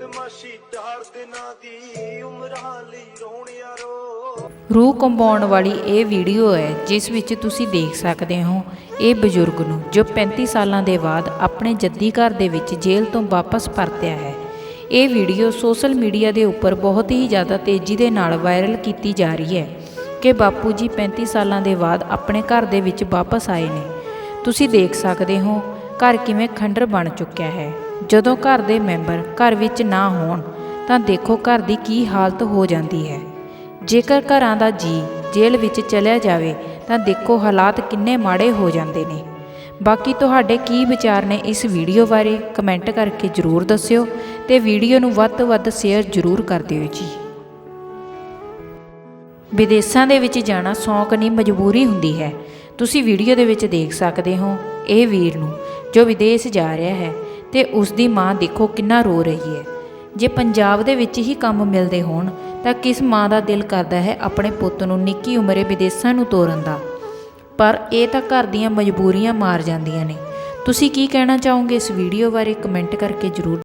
ਬਦਮਾਸ਼ੀ ਚਾਰ ਦਿਨਾਂ ਦੀ ਉਮਰਾਂ ਲਈ ਰੋਣ ਯਾਰੋ ਰੂਹ ਕੰਬਾਉਣ ਵਾਲੀ ਇਹ ਵੀਡੀਓ ਹੈ, ਜਿਸ ਵਿੱਚ ਤੁਸੀਂ ਦੇਖ ਸਕਦੇ ਹੋ, ਇਹ ਬਜ਼ੁਰਗ ਨੂੰ, ਜੋ 35 ਸਾਲਾਂ ਦੇ ਬਾਅਦ ਆਪਣੇ ਜੱਦੀ ਘਰ ਦੇ ਵਿੱਚ ਜੇਲ੍ਹ ਤੋਂ ਵਾਪਸ ਪਰਤਿਆ ਹੈ। ਇਹ ਵੀਡੀਓ ਸੋਸ਼ਲ ਮੀਡੀਆ ਦੇ ਉੱਪਰ ਬਹੁਤ ਹੀ ਜ਼ਿਆਦਾ ਤੇਜ਼ੀ ਦੇ ਨਾਲ ਵਾਇਰਲ ਕੀਤੀ ਜਾ ਰਹੀ ਹੈ ਕਿ ਬਾਪੂ ਜੀ 35 ਸਾਲਾਂ ਦੇ ਬਾਅਦ ਆਪਣੇ ਘਰ ਦੇ ਵਿੱਚ ਵਾਪਸ ਆਏ ਨੇ। ਤੁਸੀਂ ਦੇਖ ਸਕਦੇ ਹੋ, ਘਰ ਕਿਵੇਂ ਖੰਡਰ ਬਣ ਚੁੱਕਿਆ ਹੈ। ਜਦੋਂ ਘਰ ਦੇ ਮੈਂਬਰ ਘਰ ਵਿੱਚ ਨਾ ਹੋਣ, ਤਾਂ ਦੇਖੋ ਘਰ ਦੀ ਕੀ ਹਾਲਤ ਹੋ ਜਾਂਦੀ ਹੈ। ਜੇਕਰ ਘਰਾਂ ਦਾ ਜੀ ਜੇਲ੍ਹ ਵਿੱਚ ਚਲਿਆ ਜਾਵੇ, ਤਾਂ ਦੇਖੋ ਹਾਲਾਤ ਕਿੰਨੇ ਮਾੜੇ ਹੋ ਜਾਂਦੇ ਨੇ। ਬਾਕੀ ਤੁਹਾਡੇ ਕੀ ਵਿਚਾਰ ਨੇ ਇਸ ਵੀਡੀਓ ਬਾਰੇ, ਕਮੈਂਟ ਕਰਕੇ ਜਰੂਰ ਦੱਸਿਓ ਤੇ ਵੀਡੀਓ ਨੂੰ ਵੱਧ ਤੋਂ ਵੱਧ ਸ਼ੇਅਰ ਜਰੂਰ ਕਰ ਦਿਓ ਜੀ। ਵਿਦੇਸ਼ਾਂ ਦੇ ਵਿੱਚ ਜਾਣਾ ਸ਼ੌਂਕ ਨਹੀਂ, ਮਜਬੂਰੀ ਹੁੰਦੀ ਹੈ। ਤੁਸੀਂ ਵੀਡੀਓ ਦੇ ਵਿੱਚ ਦੇਖ ਸਕਦੇ ਹੋ, ਇਹ ਵੀਰ ਨੂੰ, ਜੋ ਵਿਦੇਸ਼ ਜਾ ਰਿਹਾ ਹੈ। ਤੇ ਉਸ ਦੀ ਮਾਂ ਦੇਖੋ ਕਿੰਨਾ ਰੋ ਰਹੀ ਹੈ। ਜੇ ਪੰਜਾਬ ਦੇ ਵਿੱਚ ਹੀ ਕੰਮ ਮਿਲਦੇ ਹੋਣ, ਤਾਂ ਕਿਸ ਮਾਂ ਦਾ ਦਿਲ ਕਰਦਾ ਹੈ ਆਪਣੇ ਪੁੱਤ ਨੂੰ ਨਿੱਕੀ ਉਮਰੇ ਵਿਦੇਸ਼ਾਂ ਨੂੰ ਤੋਰਨ ਦਾ? ਪਰ ਇਹ ਤਾਂ ਘਰ ਦੀਆਂ ਮਜਬੂਰੀਆਂ ਮਾਰ ਜਾਂਦੀਆਂ ਨੇ। ਤੁਸੀਂ ਕੀ ਕਹਿਣਾ ਚਾਹੋਗੇ ਇਸ ਵੀਡੀਓ ਬਾਰੇ? ਕਮੈਂਟ ਕਰਕੇ ਜਰੂਰ